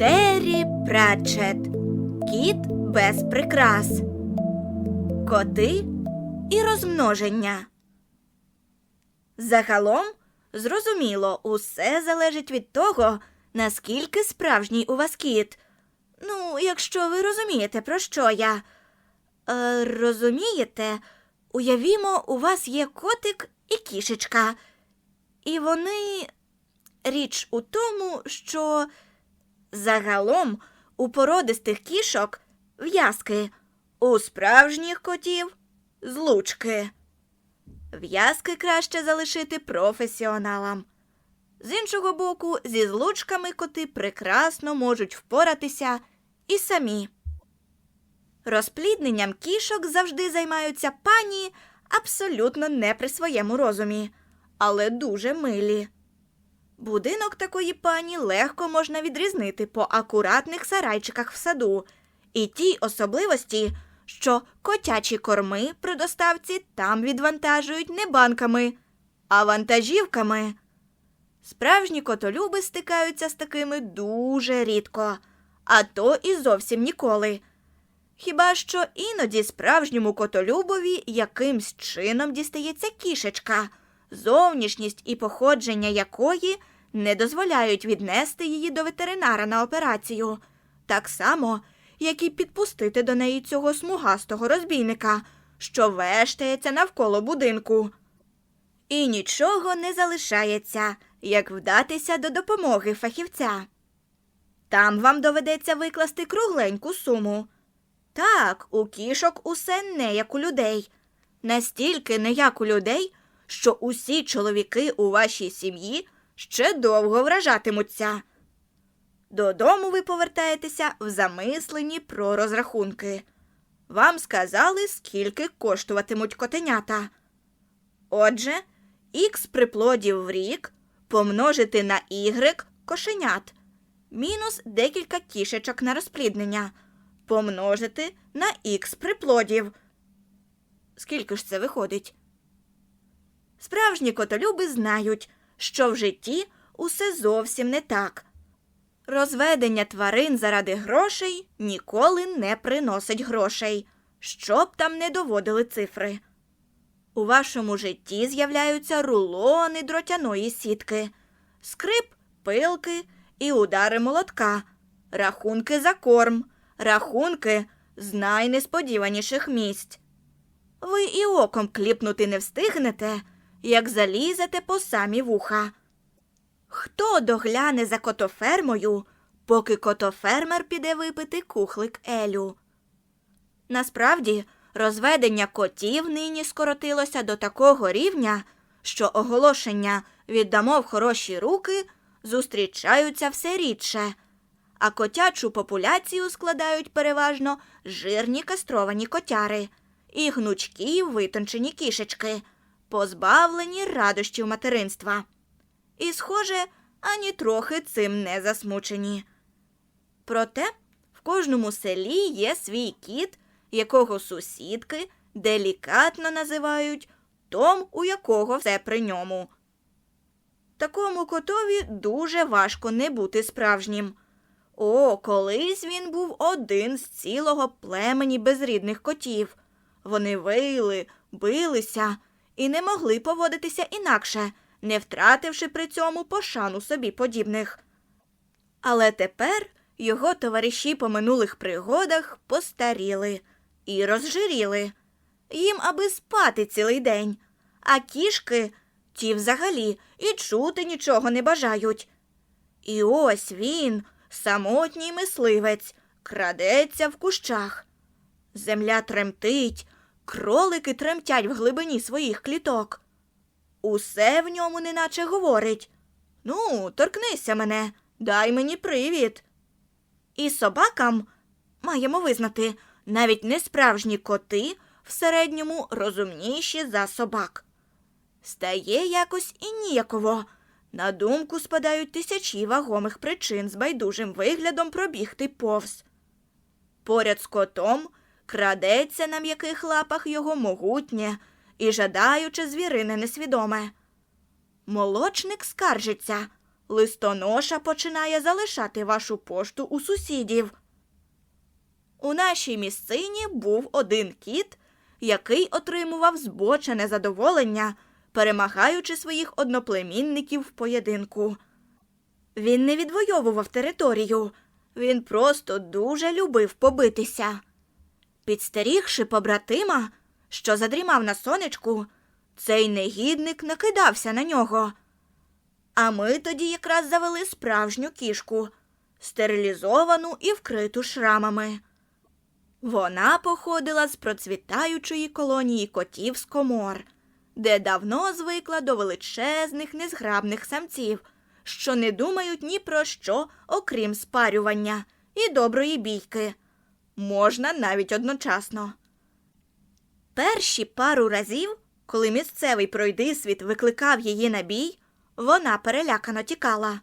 Террі Пратчет. Кіт без прикрас. Коти і розмноження. Загалом, зрозуміло, усе залежить від того, наскільки справжній у вас кіт. Ну, якщо ви розумієте, про що я. Е, розумієте, уявімо, у вас є котик і кішечка. І вони. Річ у тому, що загалом у породистих кішок в'язки, у справжніх котів злучки. В'язки краще залишити професіоналам. З іншого боку, зі злучками коти прекрасно можуть впоратися і самі. Розплідненням кішок завжди займаються пані абсолютно не при своєму розумі, але дуже милі. Будинок такої пані легко можна відрізнити по акуратних сарайчиках в саду і тій особливості, що котячі корми при доставці там відвантажують не банками, а вантажівками. Справжні котолюби стикаються з такими дуже рідко, а то і зовсім ніколи. Хіба що іноді справжньому котолюбові якимсь чином дістається кішечка, зовнішність і походження якої не дозволяють віднести її до ветеринара на операцію, так само, як і підпустити до неї цього смугастого розбійника, що вештається навколо будинку. І нічого не залишається, як вдатися до допомоги фахівця. Там вам доведеться викласти кругленьку суму. Так, у кішок усе не як у людей. Настільки не як у людей, що усі чоловіки у вашій сім'ї ще довго вражатимуться. Додому ви повертаєтеся в замисленні про розрахунки. Вам сказали, скільки коштуватимуть котенята. Отже, х приплодів в рік помножити на y кошенят, мінус декілька кішечок на розпліднення, помножити на х приплодів. Скільки ж це виходить? Справжні котолюби знають, що в житті усе зовсім не так. Розведення тварин заради грошей ніколи не приносить грошей, що б там не доводили цифри. У вашому житті з'являються рулони дротяної сітки, скрип, пилки і удари молотка, рахунки за корм, рахунки з найнесподіваніших місць. Ви і оком кліпнути не встигнете, як залізете по самі вуха. Хто догляне за котофермою, поки котофермер піде випити кухлик Елю? Насправді, розведення котів нині скоротилося до такого рівня, що оголошення віддамо в хороші руки зустрічаються все рідше, а котячу популяцію складають переважно жирні кастровані котяри і гнучкі витончені кішечки, позбавлені радощів материнства. І, схоже, ані трохи цим не засмучені. Проте в кожному селі є свій кіт, якого сусідки делікатно називають том, у якого все при ньому. Такому котові дуже важко не бути справжнім. О, колись він був один з цілого племені безрідних котів. Вони вили, билися і не могли поводитися інакше, не втративши при цьому пошану собі подібних. Але тепер його товариші по минулих пригодах постаріли і розжиріли. Їм аби спати цілий день, а кішки ті взагалі і чути нічого не бажають. І ось він, самотній мисливець, крадеться в кущах. Земля тремтить, кролики тремтять в глибині своїх кліток. Усе в ньому неначе говорить Ну, торкнися мене, дай мені привід. І собакам, маємо визнати, навіть несправжні коти в середньому розумніші за собак. Стає якось і ніяково. На думку спадають тисячі вагомих причин з байдужим виглядом пробігти повз. Поряд з котом крадеться на м'яких лапах його могутнє і жадаюче звірине несвідоме. Молочник скаржиться, листоноша починає залишати вашу пошту у сусідів. У нашій місцині був один кіт, який отримував збочене задоволення, перемагаючи своїх одноплемінників в поєдинку. Він не відвоював територію, він просто дуже любив побитися. Підстерігши побратима, що задрімав на сонечку, цей негідник накидався на нього. А ми тоді якраз завели справжню кішку, стерилізовану і вкриту шрамами. Вона походила з процвітаючої колонії котів з комор, де давно звикла до величезних незграбних самців, що не думають ні про що, окрім спарювання і доброї бійки. Можна навіть одночасно. Перші пару разів, коли місцевий пройдисвіт викликав її на бій, вона перелякано тікала.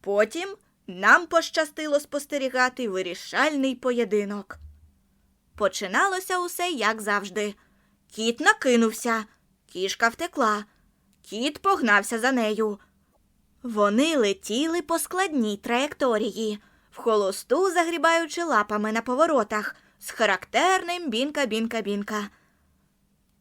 Потім нам пощастило спостерігати вирішальний поєдинок. Починалося усе як завжди. Кіт накинувся, кішка втекла, кіт погнався за нею. Вони летіли по складній траєкторії, в холосту загрібаючи лапами на поворотах з характерним бінка-бінка-бінка.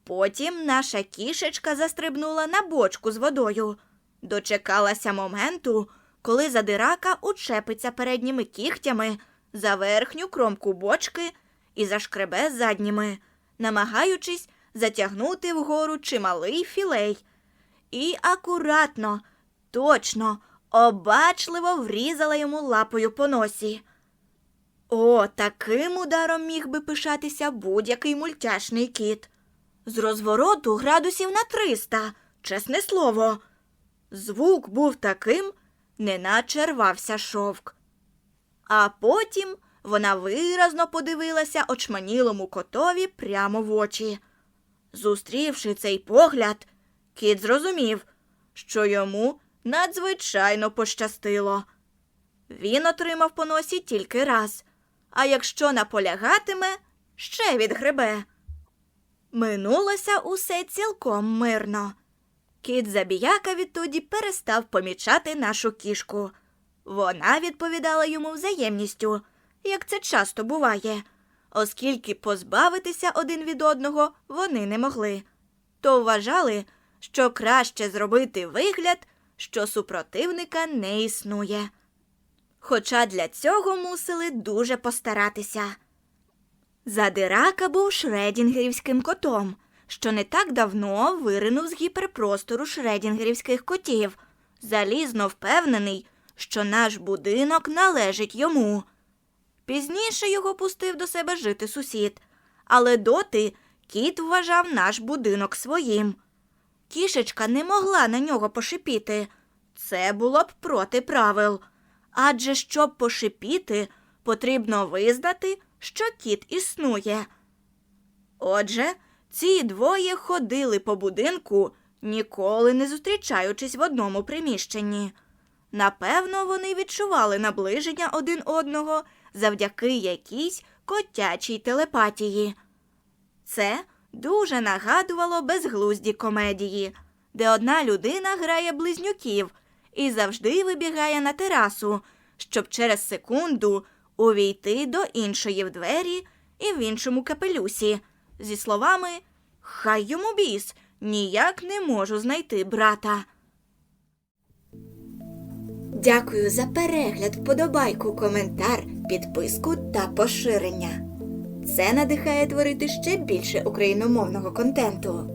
Потім наша кішечка застрибнула на бочку з водою, дочекалася моменту, коли задирака учепиться передніми кігтями за верхню кромку бочки і зашкребе задніми, намагаючись затягнути вгору чималий філей. І акуратно, точно, обачливо врізала йому лапою по носі. О, таким ударом міг би пишатися будь-який мультяшний кіт. З розвороту градусів на триста, чесне слово. Звук був таким, неначе рвався шовк. А потім вона виразно подивилася очманілому котові прямо в очі. Зустрівши цей погляд, кіт зрозумів, що йому надзвичайно пощастило. Він отримав по носі тільки раз, а якщо наполягатиме, ще відгребе. Минулося усе цілком мирно. Кіт забіяка відтоді перестав помічати нашу кішку. Вона відповідала йому взаємністю, як це часто буває, оскільки позбавитися один від одного вони не могли, то вважали, що краще зробити вигляд, що супротивника не існує. Хоча для цього мусили дуже постаратися. Задирака був шредінгерівським котом, що не так давно виринув з гіперпростору шредінгерівських котів, залізно впевнений, що наш будинок належить йому. Пізніше його пустив до себе жити сусід, але доти кіт вважав наш будинок своїм. Кішечка не могла на нього пошипіти. Це було б проти правил. Адже щоб пошипіти, потрібно визнати, що кіт існує. Отже, ці двоє ходили по будинку, ніколи не зустрічаючись в одному приміщенні. Напевно, вони відчували наближення один одного завдяки якійсь котячій телепатії. Це дуже нагадувало безглузді комедії, де одна людина грає близнюків і завжди вибігає на терасу, щоб через секунду увійти до іншої в двері і в іншому капелюсі, зі словами Хай йому біс, ніяк не можу знайти брата. Дякую за перегляд, вподобайку, коментар, підписку та поширення. Це надихає творити ще більше україномовного контенту.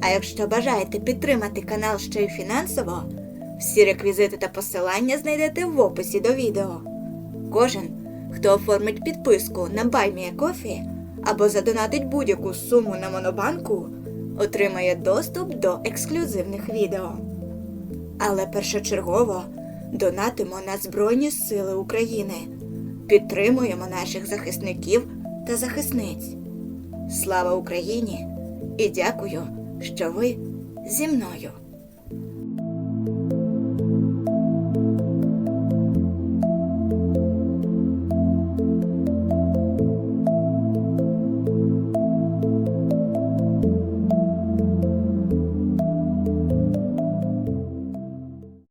А якщо бажаєте підтримати канал ще й фінансово, всі реквізити та посилання знайдете в описі до відео. Кожен, хто оформить підписку на BuyMeACoffee або задонатить будь-яку суму на монобанку, отримає доступ до ексклюзивних відео. Але першочергово донатимо на Збройні Сили України, підтримуємо наших захисників та захисниць. Слава Україні! І дякую, що ви зі мною.